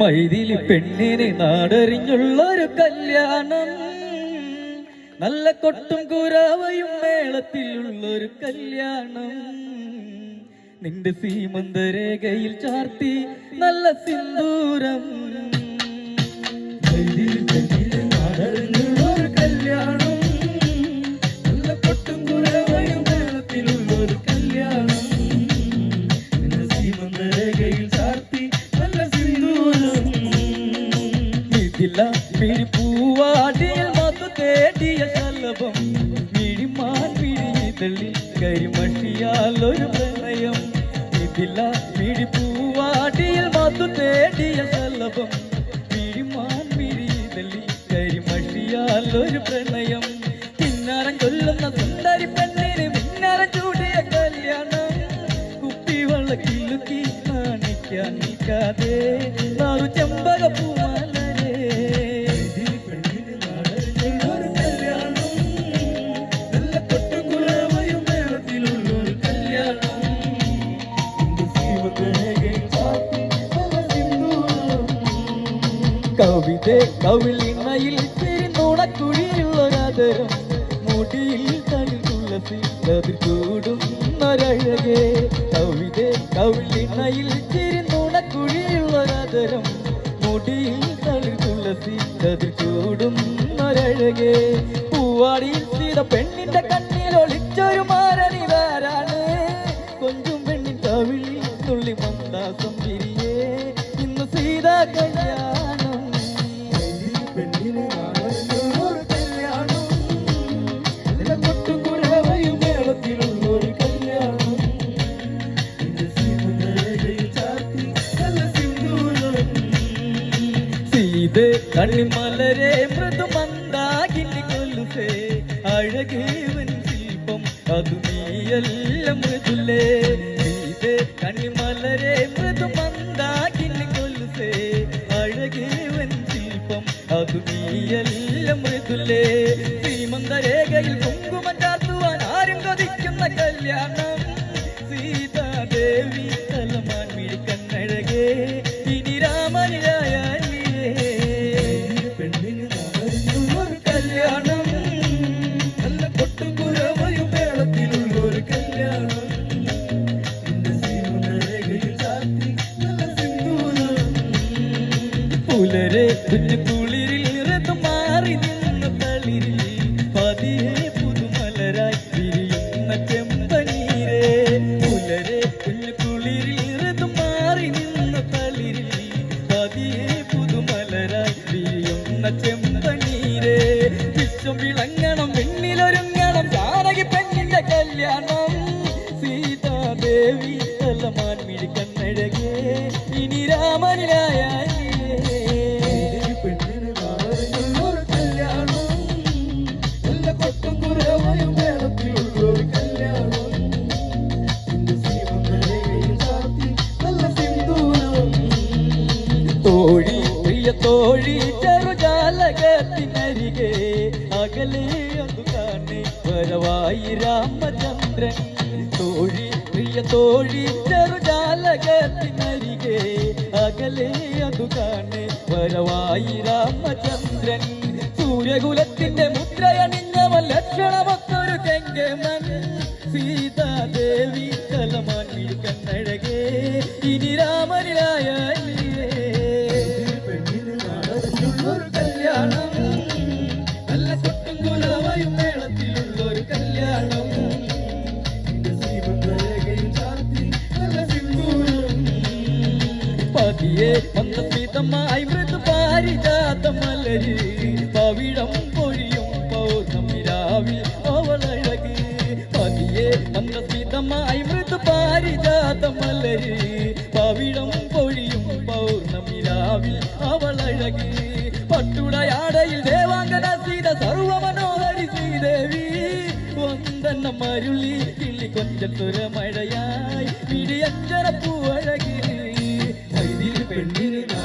മൈതിലി പെണ്ണിനെ നാടറിഞ്ഞുള്ളൊരു കല്യാണം. നല്ല കൊട്ടും കുരാവയും മേളത്തിലുള്ളൊരു കല്യാണം. നിന്റെ സീമന്തരേഖയിൽ ചാർത്തി നല്ല സിന്ദൂരം. മിഴിതളിൽ കരിമഷിയാൽ പ്രണയം ഇതില്ല മിഴിപ്പൂവാടിയിൽ മധു തേടിയ സലഭം പിഴിമാൻ മിഴിതളിൽ കരിമഷിയാൽ ഒരു പ്രണയം പിന്നാരം കൊല്ലുന്ന സുന്ദരി പെണ്ണിന് പിന്നാരം ചൂടിയ കല്യാണം. കുപ്പി കിലുക്കി കാണിക്കാൻ നിൽക്കാതെ ചെമ്പക പൂമാലരെ കവിത കവിളിണയിൽ തിരിന്നുണക്കുഴിയുള്ളൊരതരം മുടിയിൽ തളിർ തുളസി കതിർ കൂടുന്നൊരഴകേ കവിത കവിളിണയിൽ തിരിന്നുണക്കുഴിയുള്ളൊരതരം മുടിയിൽ തളിർ തുളസി കതിർ കൂടുന്നൊരഴകേ പൂവാടിയിൽ സീത പെണ്ണിന്റെ കണ്ണിൽ ഒളിച്ചൊരു മാരണിതാരാണ് കൊഞ്ചും പെണ്ണിൻ കവിളിൽ തുള്ളി മന്ദാസം പിരിയേ. ഇന്ന് സീത കല്യാണം സീത് കണ്ണിമലരെ മൃദു മന്ദാകിനി കൊല്ലുസേ അഴകേവൻ ശില്പം അതു നീയല്ല മൃദുലേ. ഇത് കണ്ണിമലരെ മൃദു മന്ദാകിനി കൊല്ലുസേ അഴകേവൻ ശില്പം അതു നീയല്ല മൃദുലേ. ശ്രീമന്തരേഖയിൽ കുങ്കുമം ചാർത്തുവാൻ ആരും കൊതിക്കുന്ന കല്യാണം. സീതാദേവി പുലരെ കുഞ്ഞു കുളിരിൽ തളിരിൽ പതിയെ പുതുമലരായി വിരിയുന്ന ചെമ്പനീരെ. കുഞ്ഞു കുളിരിൽ ഋതു മാറി നിന്ന പതിയെ പുതുമലരായി വിരിയുന്ന ചെമ്പനീരെ. വിശ്വം വിളങ്ങണം വെണ്ണിലൊരുങ്ങണം. കല്യാണം. സീതാദേവി തലമാൻ മിഴിക്കണ്ണഴകേ ഇനി തോഴി അകലെ അതു കാണെ വരവായി രാമചന്ദ്രൻ തോഴി പ്രിയ തോഴി ചെറുജാലകത്തിനരികെ അകലെ അതു കാണെ വരവായി രാമചന്ദ്രൻ സൂര്യകുലത്തിന്റെ മുദ്രയണിഞ്ഞവൻ ലക്ഷണമൊത്തൊരു കെങ്കമൻ സീതാദേവി കലമാൻ കണ്ണഴകേ പതിയെ മന്ദസ്മിതമായി മൃദു പാരിജാത മലര് പവിഴം പൊഴിയും പൗർണമി രാവിൽ അവളഴക്. പതിയെ മന്ദസ്മിതമായി മൃദു പാരിജാത മലര് പട്ടുടയാടയിൽ ദേവാംഗന സീത സർവമനോഹരി ശ്രീദേവി. ഒന്നെണ്ണ മരുളി കിള്ളി കൊഞ്ചത്തുര മഴയായി പിടിയച്ചര പൂവഴകി Pendiri.